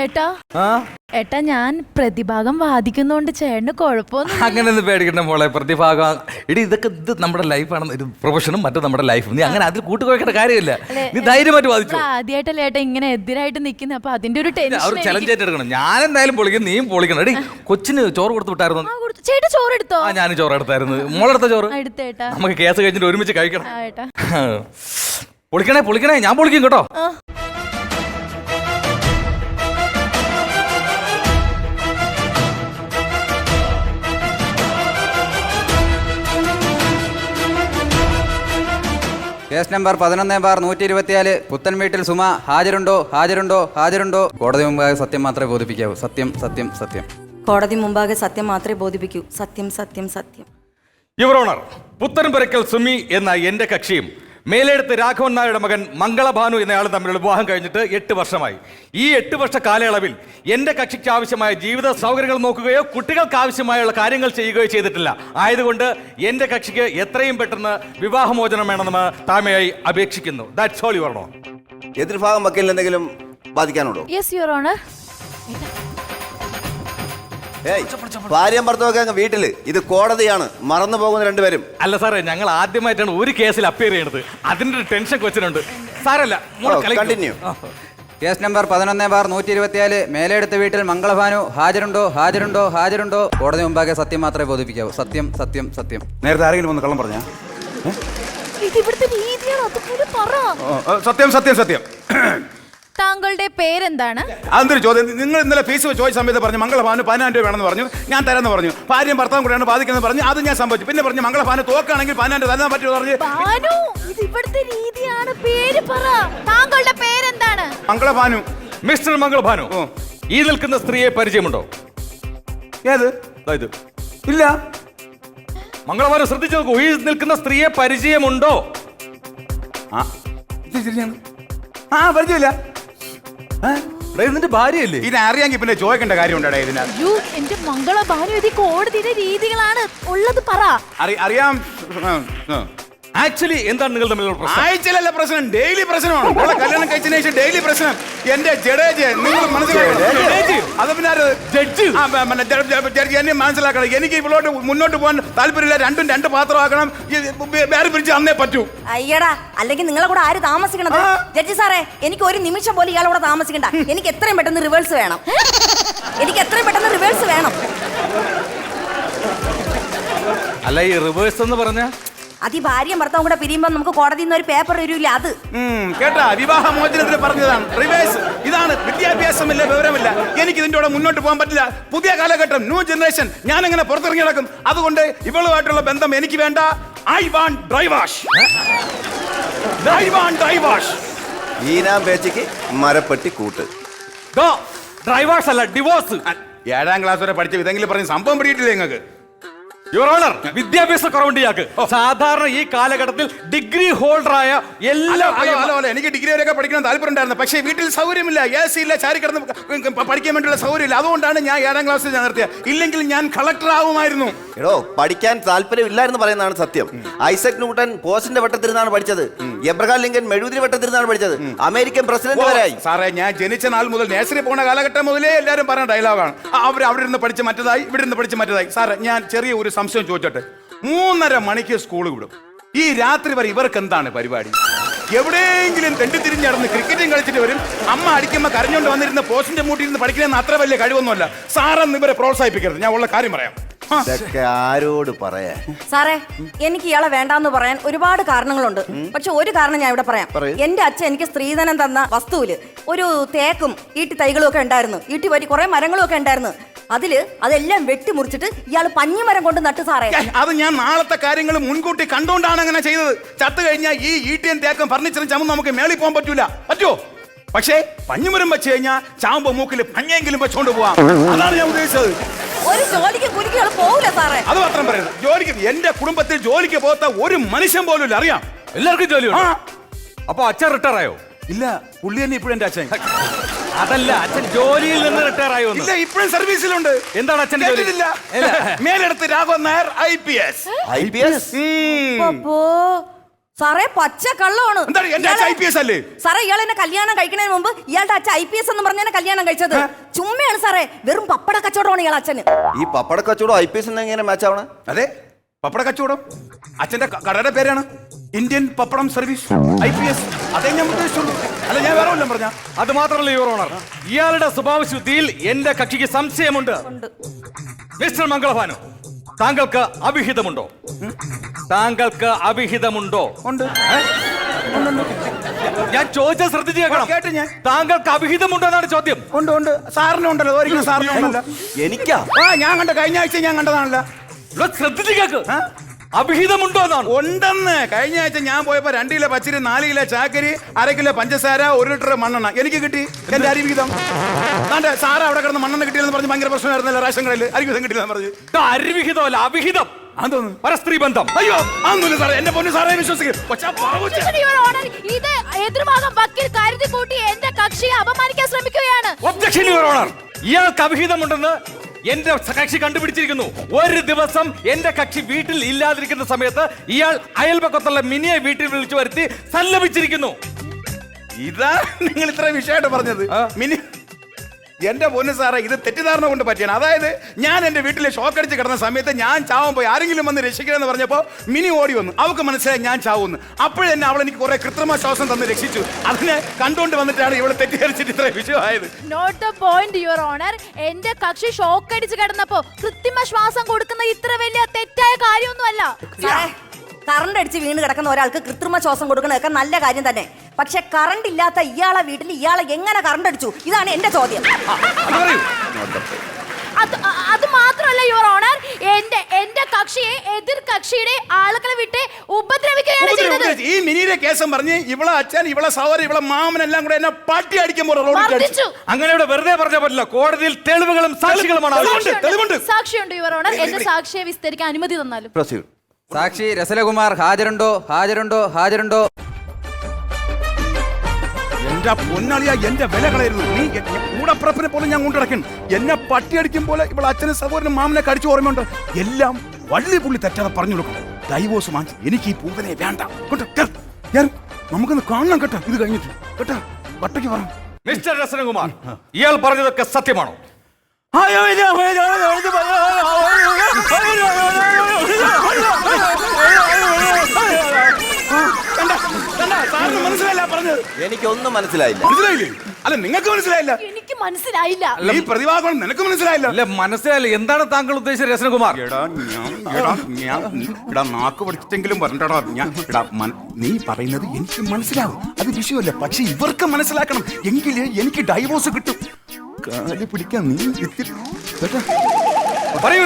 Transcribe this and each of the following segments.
ഏട്ടാ ഏട്ടാ ഞാൻ പ്രതിഭാഗം വാദിക്കുന്നോണ്ട് ചേട്ടന് കുഴപ്പമൊന്നും അങ്ങനെ ഒന്നും പേടിക്കണ്ട മോളെ പ്രതിഭാഗം. എടി ഇതൊക്കെ ഇത് നമ്മുടെ ലൈഫാണ് ഒരു പ്രൊഫഷനും മറ്റും നമ്മുടെ ലൈഫും നീ അങ്ങനെ അതിൽ കൂട്ടുകൊടുക്കേണ്ട കാര്യമില്ല. നീ ധൈര്യമായിട്ട് വാദിച്ചു. ആദ്യമായിട്ടല്ലേ ഏട്ടാ ഇങ്ങനെ എതിരായിട്ട് നിൽക്കുന്ന അപ്പൊ അതിന്റെ ഒരു ടെൻഷൻ ചലഞ്ച് ആയിട്ട് എടുക്കണം. ഞാൻ എന്തായാലും പൊളിക്കും നീയും പൊളിക്കണം. എടി കൊച്ചിന് ചോറ് കൊടുത്തു വിട്ടായിരുന്നു? ചേട്ടാ ചോറെടുത്തോ? ആ ഞാൻ ചോറ് എടുത്തായിരുന്നു. മോളെടുത്ത ചോറ്? എടുത്തേട്ടാ നമുക്ക് കേസ് കഴിഞ്ഞിട്ട് ഒരുമിച്ച് കഴിക്കണം. പൊളിക്കണേ പൊളിക്കണേ. ഞാൻ പൊളിക്കും കേട്ടോ. കേസ് നമ്പർ പതിനൊന്ന് ബാർ നൂറ്റി ഇരുപത്തിയാൽ പുത്തൻ വീട്ടിൽ സുമ ഹാജരുണ്ടോ? ഹാജരുണ്ടോ? ഹാജരുണ്ടോ? കോടതി മുമ്പാകെ സത്യം മാത്രമേ ബോധിപ്പിക്കാവൂ. സത്യം സത്യം സത്യം. കോടതി മുമ്പാകെ സത്യം മാത്രമേ ബോധിപ്പിക്കൂ. സത്യം സത്യം സത്യം. യുവർ ഓണർ പുത്തൻപുരക്കൽ സുമി എന്ന എന്റെ കക്ഷിയും മേലെടുത്ത് രാഘവൻ നായരുടെ മകൻ മംഗളഭാനു എന്നയാൾ തമ്മിലുള്ള വിവാഹം കഴിഞ്ഞിട്ട് എട്ട് വർഷമായി. ഈ എട്ട് വർഷ കാലയളവിൽ എന്റെ കക്ഷിക്ക് ആവശ്യമായ ജീവിത സൗകര്യങ്ങൾ നോക്കുകയോ കുട്ടികൾക്ക് ആവശ്യമായുള്ള കാര്യങ്ങൾ ചെയ്യുകയോ ചെയ്തിട്ടില്ല. ആയതുകൊണ്ട് എന്റെ കക്ഷിക്ക് എത്രയും പെട്ടെന്ന് വിവാഹമോചനം വേണമെന്ന് താമയായി അപേക്ഷിക്കുന്നു. ദാറ്റ്സ് ഓൾ യുവർ എതിർഭാഗം വക്കീലിന് എന്തെങ്കിലും ബാധിക്കാനുണ്ടോ? യെസ് യുവർ ഓണർ ഏയ് ഭാര്യയും ഭർത്താവൊക്കെ അങ്ങ് വീട്ടിൽ. ഇത് കോടതിയാണ്. മറന്നു പോകുന്ന രണ്ടുപേരും. അല്ല സാറേ ഞങ്ങൾ ആദ്യമായിട്ടാണ് ഒരു കേസിൽ അപ്പിയർ ചെയ്യുന്നത് അതിന്റെ ഒരു ടെൻഷൻ കൊച്ചിനുണ്ട്. സാരല്ല മോൾ ഓ, കളിക്കൂ. continue. കേസ് നമ്പർ പതിനൊന്ന് ബാർ നൂറ്റി ഇരുപത്തിയാൽ മേലെടുത്ത വീട്ടിൽ മംഗളഭാനു ഹാജരുണ്ടോ ഹാജരുണ്ടോ ഹാജരുണ്ടോ? കോടതി മുമ്പാകെ സത്യം മാത്രമേ ബോധിപ്പിക്കാവൂ. സത്യം സത്യം സത്യം. നേരത്തെ ആരെങ്കിലും ഒന്ന് കള്ളം പറഞ്ഞ? ഇത് ഇവിടുത്തെ രീതിയാണ്. അതുപോലെ പറ. സത്യം സത്യം സത്യം. താങ്കളുടെ പേരെന്താണ്? അതൊരു ചോദ്യം? നിങ്ങൾ ഇന്നലെ ഫീസ് ചോദിച്ച സമയത്ത് പറഞ്ഞു മംഗളഭാനു പതിനായിരം രൂപ വേണമെന്ന് പറഞ്ഞു. ഞാൻ തരാമെന്ന് പറഞ്ഞു. ഭാര്യയും ഭർത്താവും കൂടെയാണ് ബാധിക്കുന്നത് പറഞ്ഞു. അത് ഞാൻ സംഭവിച്ചു. പിന്നെ പറഞ്ഞു മംഗളഭാനു തോക്കാണെങ്കിൽ പതിനായിരം തരാൻ പറ്റുമോ പറഞ്ഞു. ഭാനു ഇത് ഇവിടുത്തെ രീതിയാണ്. പേര് പറ. താങ്കളുടെ പേരെന്താണ്? മംഗളഭാനു. മിസ്റ്റർ മംഗളഭാനു ഓ. ഈ നിൽക്കുന്ന സ്ത്രീയെ പരിചയമുണ്ടോ? ഏത്? ദാ ഇത്. ഇല്ല. മംഗളഭാനു ശ്രദ്ധിച്ചു നോക്കൂ. ഈ നിൽക്കുന്ന സ്ത്രീയെ പരിചയമുണ്ടോ? ആ. ഇത് ശരിയാണ് ആ പരിചയമില്ല. എടാ, ഇത് നിന്റെ ഭാര്യയല്ലേ? ഇതിനെ അറിയാമെങ്കിൽ പിന്നെ ചോദിക്കേണ്ട കാര്യം ഉണ്ടോ ഇതിനകത്ത്. അയ്യോ എന്റെ മംഗള ഭാനു ഇത് കോടതിയുടെ രീതികളാണ്. ഉള്ളത് പറ. അറിയാം. ആക്ച്വലി എന്താണ് നിങ്ങൾ തമ്മിലുള്ള പ്രശ്നം? ആഴ്ചയിലല്ല പ്രശ്നം ഡെയിലി പ്രശ്നമാണ്. നമ്മളെ കല്യാണം കഴിച്ചതിന് ശേഷം ഡെയിലി പ്രശ്നം. എന്റെ ജഡേജ് നിങ്ങൾ മനസ്സിലാക്കണം? അത് പിന്നെ ആര്? ജഡ്ജ്? എന്നെ മനസ്സിലാക്കണം. എനിക്ക് ഇവളോട്ട് മുന്നോട്ട് പോകാൻ താല്പര്യമില്ല. രണ്ടും രണ്ട് പാത്രമാക്കണം. വേറെ പിരിച്ച് അന്നേ പറ്റൂ. അയ്യടാ അല്ലെങ്കിൽ നിങ്ങളെ കൂടെ ആര് താമസിക്കണം ജഡ്ജി സാറേ എനിക്ക് ഒരു നിമിഷം പോലും ഇയാളെ കൂടെ താമസിക്കണ്ട. എനിക്ക് എത്രയും പെട്ടെന്ന് റിവേഴ്സ് വേണം. എനിക്ക് എത്രയും പെട്ടെന്ന് റിവേഴ്സ് വേണം. അല്ല ഈ റിവേഴ്സ് എന്ന് പറഞ്ഞ? അത് ഈ ഭാര്യയും ഭർത്താവും കൂടെ പിരിയുമ്പോൾ നമുക്ക് കോടതിയിൽ നിന്ന് ഒരു പേപ്പർ വരില്ല അത്. കേട്ടാ. വിവാഹ മോചനത്തിന് പറഞ്ഞതാണ്. റിവേഴ്സ് ഇതാണ്. വിദ്യാഭ്യാസമില്ല വിവരമില്ല. എനിക്ക് ഇതിന്റെ കൂടെ മുന്നോട്ട് പോകാൻ പറ്റില്ല. പുതിയ കാലഘട്ടം ന്യൂ ജനറേഷൻ ഞാൻ എങ്ങനെ പുറത്തിറങ്ങി നടക്കും. അതുകൊണ്ട് ഇവളുമായിട്ടുള്ള ബന്ധം എനിക്ക് വേണ്ട. I want dry wash I want dry wash eNAM പേച്ചയ്ക്ക് മരപ്പെട്ടി കൂട്ട്. ഡ്രൈ വാഷ് അല്ല ഡിവോഴ്സ് ഏഴാം ക്ലാസ് വരെ പഠിച്ച ഇതെങ്കിലും പറഞ്ഞ് സംഭവം പിടിയിട്ടില്ല നിങ്ങൾക്ക്? യുവർ ഓണർ വിദ്യാഭ്യാസ കുറവുണ്ട് ഇയാൾക്ക്. സാധാരണ ഈ കാലഘട്ടത്തിൽ ഡിഗ്രി ഹോൾഡർ ആയ എല്ലാ എനിക്ക് ഡിഗ്രി വരെയൊക്കെ പഠിക്കണം താല്പര്യം ഉണ്ടായിരുന്നു പക്ഷേ വീട്ടിൽ സൗകര്യമില്ല. എ സി ഇല്ല ചാരി കിടന്ന് പഠിക്കാൻ വേണ്ടിയുള്ള സൗകര്യമില്ല. അതുകൊണ്ടാണ് ഞാൻ ഏഴാം ക്ലാസ്സിൽ ഞാൻ നിർത്തിയത്. ഇല്ലെങ്കിൽ ഞാൻ കളക്ടർ ആവുമായിരുന്നു. എടോ പഠിക്കാൻ താല്പര്യമില്ലായിരുന്നു പറയുന്നതാണ് സത്യം. ഐസക് ന്യൂട്ടൻ പോസിന്റെ വട്ടത്തിരുന്നാണ് പഠിച്ചത്. എബ്രഹാം ലിങ്കൻ മെഴുകുതിരി വട്ടത്തിരുന്നാണ് പഠിച്ചത്. അമേരിക്കൻ പ്രസിഡന്റ് വരായി സാറേ ഞാൻ ജനിച്ച നാൾ മുതൽ നേഴ്സറി പോണ കാലഘട്ടം മുതലേ എല്ലാവരും പറഞ്ഞ ഡയലോഗാണ് അവർ അവിടെ ഇരുന്ന് പഠിച്ച മറ്റതായി ഇവിടെ ഇരുന്ന് പഠിച്ച് മറ്റേതായി. സാറേ ഞാൻ ചെറിയ ഒരു സംശയം ചോദിച്ചോട്ടെ? മൂന്നര മണിക്ക് സ്കൂൾ വിടും. ഈ രാത്രി വരെ ഇവർക്ക് എന്താണ് പരിപാടി? എവിടെയെങ്കിലും തെണ്ടിത്തിരിഞ്ഞ് നടന്ന് ക്രിക്കറ്റും കളിച്ചിട്ട് വരും. അമ്മ അടിക്കുമ്പോൾ കരഞ്ഞുകൊണ്ട് വന്നിരുന്ന പോസ്റ്റിന്റെ മൂട്ടിരുന്ന് പഠിക്കണമെന്ന് അത്ര വലിയ കഴിവൊന്നുമല്ല. സാറെന്ന് ഇവരെ പ്രോത്സാഹിപ്പിക്കരുത്. ഞാൻ ഉള്ള കാര്യം പറയാം. ഇതൊക്കെ ആരോട് പറയാ സാറേ എനിക്ക് ഇയാളെ വേണ്ടാന്ന് പറയാൻ ഒരുപാട് കാരണങ്ങളുണ്ട്. പക്ഷെ ഒരു കാരണം ഞാൻ ഇവിടെ പറയാം. പറയൂ. എന്റെ അച്ഛൻ എനിക്ക് സ്ത്രീധനം തന്ന വസ്തുവിൽ ഒരു തേക്കും ഈട്ടി തൈകളും ഒക്കെ ഉണ്ടായിരുന്നു. ഈട്ടി വരി കുറെ മരങ്ങളും ഒക്കെ ഉണ്ടായിരുന്നു. അതിൽ അതെല്ലാം വെട്ടിമുറിച്ചിട്ട് ഇയാൾ പഞ്ഞിമരം കൊണ്ട് നട്ടു സാറേ. അത് ഞാൻ നാളത്തെ കാര്യങ്ങൾ മുൻകൂട്ടി കണ്ടുകൊണ്ടാണ് അങ്ങനെ ചെയ്തത്. ചത്തു കഴിഞ്ഞാൽ ഈ ഈട്ടിയും തേക്കും ഫർണിച്ചറും ചമ്മ നമുക്ക് മേളിൽ പോകാൻ പറ്റൂല. പറ്റുമോ പക്ഷേ പഞ്ഞിമരം വെച്ച് കഴിഞ്ഞാൽ ചാമ്പ് മൂക്കിൽ പഞ്ഞെങ്കിലും വെച്ചോണ്ട് പോവാം. അതാണ് ഞാൻ ഉദ്ദേശിച്ചത്. ഒരു ജോലിക്ക് പോവില്ല സാറേ. അത് മാത്രം പറയുന്നത് ജോലിക്ക് എന്റെ കുടുംബത്തിൽ ജോലിക്ക് പോകാത്ത ഒരു മനുഷ്യൻ പോലും ഇല്ല അറിയാം? എല്ലാവർക്കും ജോലി ജോലിയുണ്ട് അപ്പൊ അച്ഛൻ റിട്ടയർ ആയോ? ഇല്ല പുള്ളി തന്നെ ഇപ്പോഴും എന്റെ അച്ഛൻ. അതല്ല അച്ഛൻ ജോലിയിൽ നിന്ന് റിട്ടയർ ആയി വന്നു. ഇല്ല ഇപ്പോഴും സർവീസിലുണ്ട് എന്താണ് അച്ഛൻ ജോലി? കേട്ടിട്ടില്ല. Meledathu Raghavan Nair I P S I P S അപ്പോ സാറേ പച്ച കള്ളമാണ്. എന്താണ് എന്റെ അച്ഛൻ അല്ലേ? സാറേ ഇയാൾ എന്നെ കല്യാണം കഴിക്കുന്നതിന് മുമ്പ് ഇയാളുടെ അച്ഛൻ ഐ പി എസ് എന്ന് പറഞ്ഞ കല്യാണം കഴിച്ചത്. ചുമ്മയാണ് സാറേ വെറും പപ്പട കച്ചവടമാണ് ഇയാൾ അച്ഛന്. ഈ പപ്പട കച്ചവടം ഐ പി എസ് എങ്ങനെ മാച്ച് ആവണ? അതെ പപ്പട കച്ചവടം. അച്ഛന്റെ ക- കടയുടെ പേരാണ് Indian pappadam service I P S അതേ ഞാൻ ഉദ്ദേശിച്ചുള്ളൂ. അല്ല ഞാൻ വേറെ ഒന്നും പറഞ്ഞ. അത് മാത്രമല്ല യുവർ ഓണർ ഇയാളുടെ സ്വഭാവശുദ്ധിയിൽ എന്റെ കക്ഷിക്ക് സംശയമുണ്ട്. മിസ്റ്റർ മംഗളഭാനു താങ്കൾക്ക് അഭിഹിതമുണ്ടോ താങ്കൾക്ക് അഭിഹിതമുണ്ടോ ഉണ്ട്. ഞാൻ ചോദിച്ചത് ശ്രദ്ധിച്ച് കേൾക്കണം. കേട്ട് ഞാൻ. താങ്കൾക്ക് അഭിഹിതമുണ്ടോ എന്നാണ് ചോദ്യം. ഉണ്ട് ഉണ്ട്. സാറിന് ഉണ്ടല്ലോ ഒരിക്കലും സാറിന് ഉണ്ടല്ലോ. എനിക്കാ? ആ ഞാൻ കണ്ട കഴിഞ്ഞ ആഴ്ച ഞാൻ കണ്ടതാണല്ലോ. ഇവിടെ ശ്രദ്ധിച്ച് കേക്ക്. ആ? അവിഹിതമുണ്ടോ എന്നാണ്. ഉണ്ടെന്ന്. കഴിഞ്ഞ ആഴ്ച ഞാൻ പോയപ്പോ രണ്ട് കിലോ പച്ചരി നാല് കിലോ ചാക്കരി അര കിലോ പഞ്ചസാര ഒരു ലിറ്റർ മണ്ണെണ്ണ. എനിക്ക് കിട്ടി. എന്റെ അരിവിഹിതം. അതെ സാറ് അവിടെ കിടന്ന് മണ്ണെണ്ണ കിട്ടിയെന്ന് പറഞ്ഞ് ഭയങ്കര പ്രശ്നമായിരുന്നല്ലോ റേഷൻ കടയിൽ അരിവിഹിതം കിട്ടിയെന്ന് പറഞ്ഞു. അരിവിഹിതം അല്ല അഭിഹിതം. പരസ്ത്രീ ബന്ധം അയ്യോ അതൊന്നുമില്ല സാറേ. എന്റെ പൊന്നു സാറേ വിശ്വസിക്കും. ഇത് എതിർഭാഗം വക്കീൽ കരുതി കൂട്ടി എന്റെ കക്ഷിയെ അപമാനിക്കാൻ ശ്രമിക്കുകയാണ്. ഒബ്ജക്ഷൻ യുവർ ഓണർ ഇയാൾക്ക് അവിഹിതമുണ്ടെന്ന് എന്റെ കക്ഷി കണ്ടുപിടിച്ചിരിക്കുന്നു. ഒരു ദിവസം എന്റെ കക്ഷി വീട്ടിൽ ഇല്ലാതിരിക്കുന്ന സമയത്ത് ഇയാൾ അയൽപക്കത്തുള്ള മിനിയെ വീട്ടിൽ വിളിച്ചു വരുത്തി സല്ലപിച്ചിരിക്കുന്നു. ഇതാ നിങ്ങൾ ഇത്ര വിഷയമായിട്ട് പറഞ്ഞത്. മിനി എന്റെ പൊന്ന് സാറേ ഇത് തെറ്റിദ്ധാരണ കൊണ്ട് പറ്റിയാണ്. അതായത് ഞാൻ എന്റെ വീട്ടിൽ ഷോക്ക് അടിച്ച് കിടന്ന സമയത്ത് ഞാൻ ചാവാൻ പോയി. ആരെങ്കിലും വന്ന് രക്ഷിക്കണമെന്ന് പറഞ്ഞപ്പോൾ മിനി ഓടി വന്നു. അവൾക്ക് മനസ്സിലായി ഞാൻ ചാവുന്നു. അപ്പോഴെന്നെ അവൾ എനിക്ക് കുറെ കൃത്രിമ ശ്വാസം തന്ന് രക്ഷിച്ചു. അതിനെ കണ്ടുകൊണ്ട് വന്നിട്ടാണ് ഇവിടെ തെറ്റിദ്ധരിച്ചിട്ട് ഇത്ര വിഷയമായത്. Note the point your honour എന്റെ കക്ഷി ഷോക്ക് അടിച്ച് കിടന്നപ്പോ കൃത്രിമ ശ്വാസം കൊടുക്കുന്ന ഇത്ര വലിയ തെറ്റായ കാര്യമൊന്നുമല്ല. കറണ്ട് അടിച്ച് വീണ് കിടക്കുന്ന ഒരാൾക്ക് കൃത്രിമ ശ്വാസം കൊടുക്കണതൊക്കെ നല്ല കാര്യം തന്നെ. പക്ഷെ കറണ്ട് ഇല്ലാത്ത ഇയാളെ വീട്ടിൽ ഇയാളെ എങ്ങനെ കറണ്ട് അടിച്ചു? ഇതാണ് എന്റെ ചോദ്യം. അത് അത് മാത്രമല്ല യുവർ ഓണർ എന്റെ എന്റെ കക്ഷിയെ എതിർ കക്ഷിയുടെ ആളുകളെ വിട്ട് ഉപദ്രവിക്കുകയാണ് ചെയ്തത്. ഈ മിനിയുടെ കേസം പറഞ്ഞ് ഇവളെ അച്ഛൻ ഇവളെ സഹോദരൻ ഇവളെ മാമൻ എല്ലാം കൂടെ എന്നെ പട്ടി അടിക്കുമ്പോൾ വർദ്ധിച്ചു. അങ്ങനെ ഇവിടെ വെറുതെ പറഞ്ഞ പറ്റില്ല. കോടതിയിൽ തെളിവുകളും സാക്ഷികളുമാണ് ആവശ്യം. തെളിവുണ്ട്, തെളിവുണ്ട്. സാക്ഷിയുണ്ട് യുവർ ഓണർ എന്റെ സാക്ഷിയെ വിസ്തരിക്കാൻ അനുമതി തന്നാലും. പ്രൊസീഡ് സാക്ഷി രസലകുമാർ ഹാജരുണ്ടോ? ഹാജരുണ്ടോ? ഹാജരുണ്ടോ? എന്റെ പൊന്നളിയ എന്റെ വില കളയരുത്. നീ കൂടപ്പിറപ്പിനെ പോലെ ഞാൻ കൊണ്ടിടക്കും എന്നെ പട്ടി അടിക്കും പോലെ ഇവിടെ അച്ഛനും സഹോദരനും മാമനെ കടിച്ചു ഓർമ്മയുണ്ട്. എല്ലാം വള്ളി പുള്ളി തെറ്റാതെ പറഞ്ഞു കൊടുക്കും. ഡൈവോഴ്സ് വാങ്ങി എനിക്ക് ഈ പൂവനെ വേണ്ട. കേട്ടോ ഞാൻ. നമുക്കൊന്ന് കാണണം കേട്ടോ. ഇത് കഴിഞ്ഞിട്ട്. കേട്ടോ വട്ടയ്ക്ക് പറഞ്ഞു മിസ്റ്റർ രസനകുമാർ ഇയാൾ പറഞ്ഞതൊക്കെ സത്യമാണോ? മനസ്സിലായില്ല പറഞ്ഞത് എനിക്കൊന്നും മനസ്സിലായില്ല. മനസ്സിലായില്ലേ? അല്ല നിങ്ങൾക്ക് മനസ്സിലായില്ല? എനിക്ക് മനസ്സിലായില്ല. ഈ പ്രതിഭാഗം നിനക്ക് മനസ്സിലായില്ല? അല്ല മനസ്സിലായില്ല. എന്താണ് താങ്കൾ ഉദ്ദേശിച്ച രസനകുമാർ? എടാ ഞാൻ എടാ ഞാൻ എടാ നാക്ക് പഠിച്ചെങ്കിലും പറഞ്ഞടാ ഞാൻ. എടാ നീ പറയുന്നത് എനിക്ക് മനസ്സിലാവും. അത് വിഷയമല്ല പക്ഷെ ഇവർക്ക് മനസ്സിലാക്കണം. എങ്കിലേ എനിക്ക് ഡൈവോഴ്സ് കിട്ടും. കാൽ പിടിക്കാൻ നീ ഇത്തിരി? പറയൂ.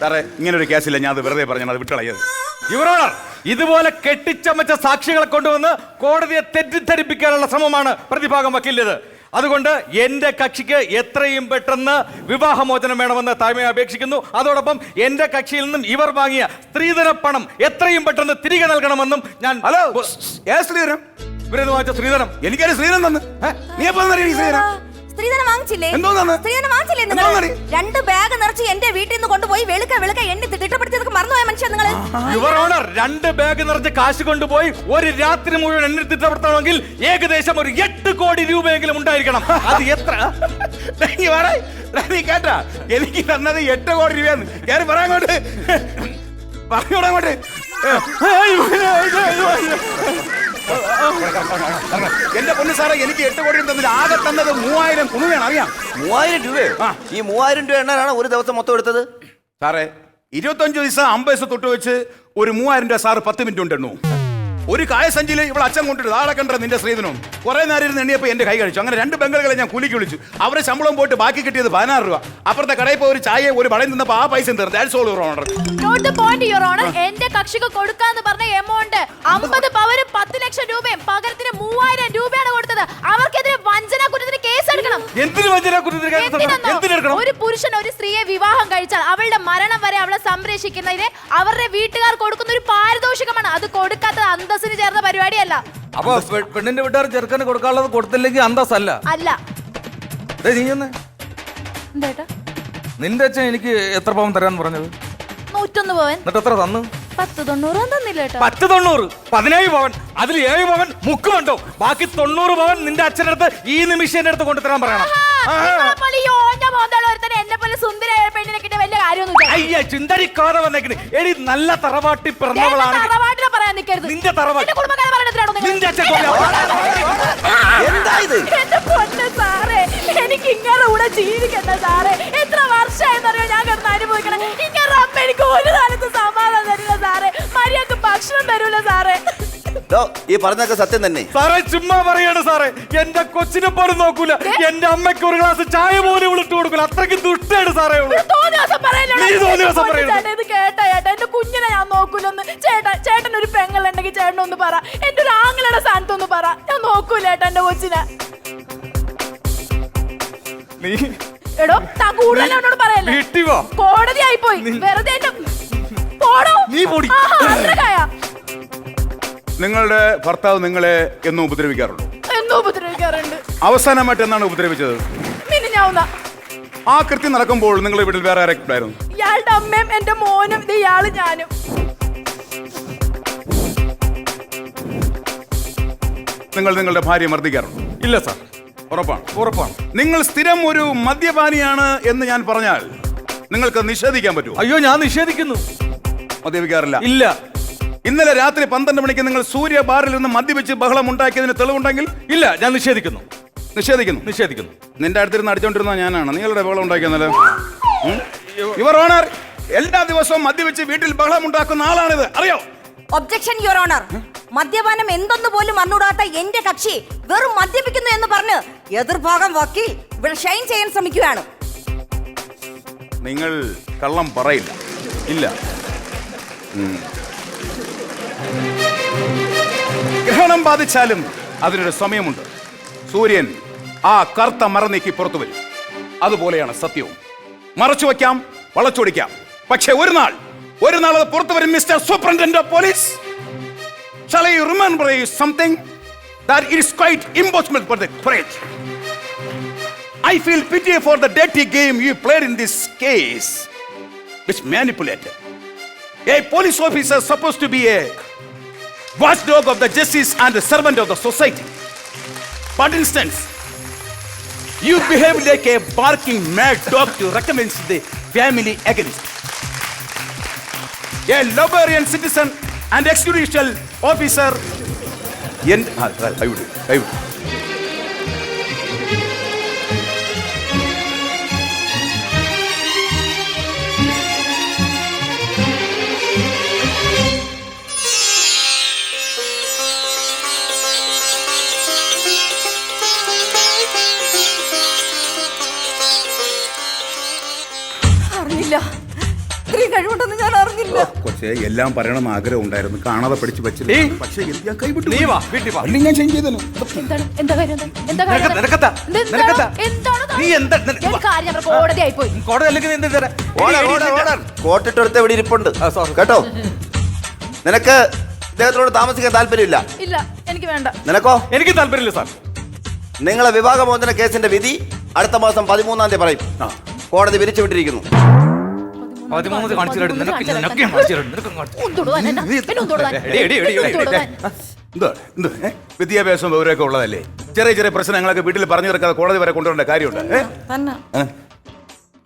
സാറേ ഇങ്ങനെ ഒരു കേസില്ല ഞാൻ അത് വെറുതെ പറഞ്ഞത് അത് വിട്ടളയത് യുവറോണർ ഇതുപോലെ കെട്ടിച്ചമച്ച സാക്ഷികളെ കൊണ്ടുവന്ന് കോടതിയെ തെറ്റിദ്ധരിപ്പിക്കാനുള്ള ശ്രമമാണ് പ്രതിഭാഗം വക്കീലിത് അതുകൊണ്ട് എന്റെ കക്ഷിക്ക് എത്രയും പെട്ടെന്ന് വിവാഹമോചനം വേണമെന്ന് താഴ്മയെ അപേക്ഷിക്കുന്നു. അതോടൊപ്പം എന്റെ കക്ഷിയിൽ നിന്നും ഇവർ വാങ്ങിയ സ്ത്രീധന പണം എത്രയും പെട്ടെന്ന് തിരികെ നൽകണമെന്നും ഞാൻ ഹലോ ശ്രീധരം ഇവരെന്ന് വാങ്ങിച്ച സ്ത്രീധനം? എനിക്കൊരു ശ്രീധരം തന്നു. നീ എപ്പോ ശ്രീധരം സ്ത്രീധനം വാങ്ങിച്ചില്ലേ? എന്തോന്നാണ്? സ്ത്രീധനം വാങ്ങിച്ചില്ലേ നിങ്ങൾ? എന്തോന്നാണ്? രണ്ട് ബാഗ് നിറച്ച് എന്റെ വീട്ടിൽ നിന്ന് കൊണ്ടുപോയി വെളുക്ക വെളുക്ക എണ്ണി തിട്ടപ്പെടുത്തിയതൊക്കെ മറന്നുപോയ മനുഷ്യൻ നിങ്ങൾ യുവർ ഓണർ രണ്ട് ബാഗ് നിറച്ച് കാശ് കൊണ്ടുപോയി ഒരു രാത്രി മുഴുവൻ എണ്ണി തിട്ടപ്പെടുത്തണമെങ്കിൽ ഏകദേശം ഒരു എട്ട് കോടി രൂപയെങ്കിലും ഉണ്ടായിരിക്കണം. അത് എത്ര? നീ പറ നീ കേട്ടാ. എനിക്ക് തന്നത് എട്ട് കോടി രൂപയാണ്. കയറി പറയാങ്ങോട്ട് പറഞ്ഞോടാ അങ്ങോട്ട്. എന്റെ പൊന്നു സാറേ എനിക്ക് എട്ട് കോടി തന്നില്ല ആകെ തന്നത് മൂവായിരം കുണുവേണം അറിയാം? മൂവായിരം രൂപയോ? ആ. ഈ മൂവായിരം രൂപ എണ്ണാനാണ് ഒരു ദിവസം മൊത്തം എടുത്തത്? സാറേ ഇരുപത്തഞ്ച് ദിവസം അമ്പത് ദിവസം തൊട്ട് വെച്ച് ഒരു മൂവായിരം രൂപ സാറ് പത്ത് മിനിറ്റ് ഉണ്ടെണ്ണു ഒരു കായ സഞ്ചിയിൽ ഇവിടെ അച്ഛൻ കൊണ്ടിട്ട് താഴെ കണ്ട നിന്റെ ശ്രീധനും കുറെ നേരം ഇരുന്ന് എണ്ണിയപ്പോൾ എന്റെ കൈ കഴിച്ചു. അങ്ങനെ രണ്ട് ബംഗളുകളെ ഞാൻ കൂലിക്ക് വിളിച്ചു. അവരെ ശമ്പളം പോയിട്ട് ബാക്കി കിട്ടിയത് പതിനാറ് രൂപ. അപ്പുറത്തെ കടയിൽ പോയി ഒരു ചായ ഒരു വടയും നിന്നപ്പോൾ ആ പൈസ തീർന്നു. That's all note the point your honour എന്റെ കക്ഷിക്ക് കൊടുക്കാന്ന് പറഞ്ഞ എമൗണ്ട് അമ്പത് പവനും പത്ത് ലക്ഷം രൂപയും പകരത്തിന് മൂവായിരം രൂപയാണ് കൊടുത്തത്. അവർക്കെതിരെ വഞ്ചന കുറ്റത്തിന് കേസെടുക്കണം എന്തിനു വഞ്ചന കുറ്റത്തിന് കേസ് എടുക്കണം? ഒരു പുരുഷൻ ഒരു സ്ത്രീയെ വിവാഹം കഴിച്ചാൽ അവളുടെ മരണം വരെ അവളെ സംരക്ഷിക്കുന്നതിന് അവരുടെ വീട്ടുകാർ കൊടുക്കുന്ന ഒരു പാരിതോഷികമാണ്. അത് കൊടുക്കാത്തത് ചേർന്ന പരിപാടിയല്ല. അപ്പൊ പെ- പെണ്ണിന്റെ വീട്ടുകാർ ചെറുക്കന് കൊടുക്കാനുള്ളത് കൊടുത്തില്ലെങ്കിൽ അന്തസ്സല്ല. അല്ല. ദേ നീ ഒന്ന് എന്തേട്ടാ നിന്റെ അച്ഛൻ എനിക്ക് എത്ര പവൻ തരാന്ന് പറഞ്ഞത്? നൂറ്റൊന്ന് പവൻ. എന്നിട്ട് എത്ര തന്നു? പത്ത് തൊണ്ണൂറ് തന്നില്ല കേട്ടോ പത്ത് തൊണ്ണൂറ്. പതിനേഴ് പവൻ. അതിൽ ഏഴ് പവൻ മുക്കുമുണ്ടോ ബാക്കി തൊണ്ണൂറ് പവൻ നിന്റെ അച്ഛന്റെ അടുത്ത് ഈ നിമിഷം എന്റെ അടുത്ത് കൊണ്ടുതരാൻ പറയണം. എന്നെ പോലെ സുന്ദരയായ പെണ്ണിനെ കിട്ടിയ വലിയ കാര്യമൊന്നും അയ്യ ചിന്തരിക്കാതെ വന്നേക്കണ്. എടി നല്ല തറവാട്ടി പിറന്നവളാണ്. പറയാൻ നിൽക്കരുത് നിന്റെ കുടുംബക്കാരെ അച്ഛൻ എന്താ ഇത്? എന്റെ പൊന്ന സാറേ എനിക്ക് ഇങ്ങനെ കൂടെ ജീവിക്കണ്ട സാറേ. എത്ര വർഷമായെന്നറിയോ ഞാൻ കിടന്ന് അനുഭവിക്കണം? ഇങ്ങനെ അമ്മ എനിക്ക് ഒരു കാലത്ത് സമാധാനം തരില്ല സാറേ. മര്യാദയ്ക്ക് ഭക്ഷണം തരൂല സാറേ. ഡോ, ഈ പറഞ്ഞൊക്കെ സത്യം തന്നെ. സാറേ ചുമ്മാ പറയാണ് സാറേ. എന്റെ കൊച്ചിനെ പോലും നോക്കൂല. എന്റെ അമ്മയ്ക്ക് ഒരു ഗ്ലാസ് ചായ പോലും വിളിട്ട് കൊടുക്കൂല. അത്രയ്ക്ക് ദുഷ്ടയാണ് സാറേ തോന്നിയ ദിവസം പറയല്ലോ നീ തോന്നിയ ദിവസം പറയരുത്. ഇത് കേട്ടാ ഞാൻ നോക്കൂലൊന്ന് ചേട്ടൻ ചേട്ടൻ ഒരു പെങ്ങളുണ്ടെങ്കിൽ ചേട്ടൻ ഒന്ന് പറ. എന്റെ ഒരു ആങ്ങളുടെ സ്ഥാനത്ത് ഒന്ന് പറ. ഞാൻ നോക്കൂല ചേട്ടാ എന്റെ കൊച്ചിനെ. നീ എടോ താൻ കൂടുതൽ എന്നോട് പറയല്ലേ? വീട്ടിൽ വാ. കോടതി ആയിപ്പോയി. വെറുതെ എന്റെ പോടോ. നീ പൊടി. ആഹാ, അത്രക്കായ. നിങ്ങളുടെ ഭർത്താവ് നിങ്ങളെ എന്നും ഉപദ്രവിക്കാറുള്ളൂ എന്നും ഉപദ്രവിക്കാറുണ്ട്. അവസാനമായിട്ട് എന്നാണ് ഉപദ്രവിച്ചത്? ആ കൃത്യം നടക്കുമ്പോൾ നിങ്ങൾ വീട്ടിൽ വേറെ ആരൊക്കെ ഉണ്ടായിരുന്നു? ഇയാളുടെ അമ്മയും എന്റെ മോനും ഇത് ഇയാൾ ഞാനും. നിങ്ങൾ നിങ്ങളുടെ ഭാര്യയെ മർദ്ദിക്കാറുണ്ട്? ഇല്ല സാർ. ഉറപ്പാണ്. ഉറപ്പാണ്. നിങ്ങൾ സ്ഥിരം ഒരു മദ്യപാനിയാണ് എന്ന് ഞാൻ പറഞ്ഞാൽ നിങ്ങൾക്ക് നിഷേധിക്കാൻ പറ്റുമോ? അയ്യോ ഞാൻ നിഷേധിക്കുന്നു. മദ്യപിക്കാറില്ല. ഇല്ല. ഇന്നലെ രാത്രി പന്ത്രണ്ട് മണിക്ക് നിങ്ങൾ സൂര്യ ബാറിൽ നിന്ന് മദ്യപിച്ച് ബഹളം ഉണ്ടാക്കിയതിന് തെളിവുണ്ടെങ്കിൽ? ഇല്ല ഞാൻ നിഷേധിക്കുന്നു. നിഷേധിക്കുന്നു. നിഷേധിക്കുന്നു. നിന്റെ അടുത്തിരുന്ന് അടിച്ചോണ്ടിരുന്ന ഞാനാണ്. നിങ്ങളുടെ ബഹളം ഉണ്ടാക്കിയെന്നല്ലേ? ഇവർ ഓണർ എല്ലാ ദിവസവും മദ്യപിച്ച് വീട്ടിൽ ബഹളം ഉണ്ടാക്കുന്ന ആളാണിത്. അറിയോ? ഒബ്ജക്ഷൻ യുവർ ഓണർ മദ്യപാനം എന്തെന്ന് പോലും അറിഞ്ഞൂടാത്ത എന്റെ കക്ഷി വെറും മദ്യപിക്കുന്നു എന്ന് പറഞ്ഞ് എതിർഭാഗം വക്കീൽ ഇവിടെ ഷൈൻ ചെയ്യാൻ ശ്രമിക്കുകയാണ്. നിങ്ങൾ കള്ളം പറയില്ല. ഇല്ല. ഗ്രഹണം ബാധിച്ചാലും അതിനൊരു സമയമുണ്ട്. സൂര്യൻ ആ കറുത്ത മറ നീക്കി പുറത്തു വരും. അതുപോലെയാണ് സത്യവും. മറച്ചു വയ്ക്കാം വളച്ചൊടിക്കാം. പക്ഷെ ഒരു നാൾ ഒരു നാൾ അത് പുറത്തു വരും mister superintendent of police Shall I remember you something that it is quite impossible for the courage? I feel pity for the dirty game you played in this case, which manipulated. A police officer supposed to be a watchdog of the justice and the servant of the society. For instance, you behave like a barking mad dog to recommend the family against. A Liberian citizen and exjudicial officer. End. Ah, I would. കൊച്ചെ എല്ലാം പറയണമെന്ന് ആഗ്രഹം ഉണ്ടായിരുന്നു. കാണാതെ പഠിച്ചു വെച്ചിരുന്നു ഏയ്. പക്ഷേ എന്ത് ഞാൻ കൈവിട്ടു നീ വാ വീട്ടിൽ വാ. അല്ലെങ്കിൽ ഞാൻ ചേഞ്ച് ചെയ്തേനെ. എന്താണ്? എന്താ കാര്യം എന്താ? കാര്യം നിനക്കെത്താ? എന്താണ്? നിനക്കെത്താ? എന്താണ് താൻ? നീ എന്താ നിന- ഞാൻ കാര്യം ഞാൻ കോടതി ആയിപ്പോയി. കോടതി അല്ലെങ്കിൽ എന്ത് തരാം ഓർഡർ ഓർഡർ ഓർഡർ. കോട്ടിട്ടെടുത്ത് ഇവിടെ ഇരിപ്പുണ്ട്? ആ, sorry. കേട്ടോ? നിനക്ക് ഇദ്ദേഹത്തോട് താമസിക്കാൻ താല്പര്യമില്ല? ഇല്ല എനിക്ക് വേണ്ട. നിനക്കോ? എനിക്ക് താല്പര്യമില്ല സാർ. നിങ്ങളെ വിവാഹമോചന കേസിന്റെ വിധി അടുത്ത മാസം പതിമൂന്നാം തീയതി പറയും. കോടതി വിരിച്ചു വിട്ടിരിക്കുന്നു പതിമൂന്ന് കാണിച്ചു തരാം. നിനക്ക് നിനക്ക് കാണിച്ചു തരാം. നിനക്ക് കാണിച്ചു? വിദ്യാഭ്യാസം വിവരമൊക്കെ ഉള്ളതല്ലേ ചെറിയ ചെറിയ പ്രശ്നങ്ങളൊക്കെ വീട്ടിൽ പറഞ്ഞു തീർക്കാതെ കോടതി വരെ കൊണ്ടുവരേണ്ട കാര്യമുണ്ട്?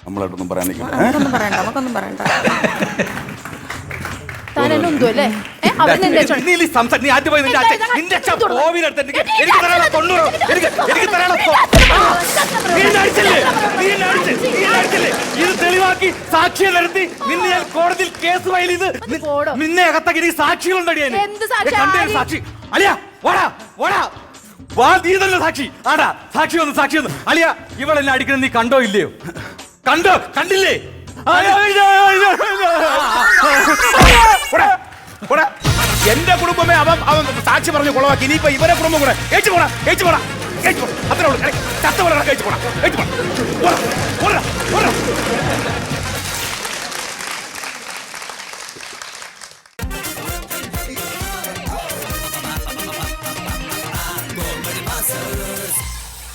നമ്മളായിട്ടൊന്നും പറയാൻ ഏ? നമുക്കൊന്നും പറയണ്ട നമുക്കൊന്നും പറയണ്ട അല്ലേ നീ നീ സംസാ- നീ ആദ്യം പോയി നിന്റെ അച്ഛൻ നിന്റെ അച്ഛൻ കോവിനടുത്ത് എനിക്ക് എനിക്ക് തരാനുള്ള തൊണ്ണൂറ് എനിക്ക് എനിക്ക് തരാനുള്ള നീ അടിച്ചില്ലേ? നീ അടിച്ച് നീ അടിച്ചില്ലേ? ഇത് തെളിവാക്കി സാക്ഷിയെ നിർത്തി നിന്നെ ഞാൻ കോടതിയിൽ കേസ് ഫയൽ ചെയ്ത്. നിന്നെ അകത്താക്കി എനിക്ക് സാക്ഷികളുണ്ടടി അതിന്. എന്ത് സാക്ഷി? അലിയ വാടാ വാടാ. വാ നീ തന്നെ സാക്ഷി. ആടാ സാക്ഷി വന്നു സാക്ഷി വന്നു. അലിയ ഇവളെന്നെ അടിക്കുന്നത് നീ കണ്ടോ ഇല്ലയോ? കണ്ടോ? കണ്ടില്ലേ? പോടാ. എന്റെ കുടുംബമേ അവൻ അവൻ സാക്ഷി പറഞ്ഞു കൊളവാക്കി. ഇനിയിപ്പോ ഇവരെ കുടുംബം കൂടെ ഏച്ചു പോടാ ഏച്ചു പോടാ ഏച്ചു പോടാ. അത്രേ ഉള്ളൂ. ചത്ത പോലെ ഏച്ചു പോടാ ഏച്ചു പോടാ പോടാ.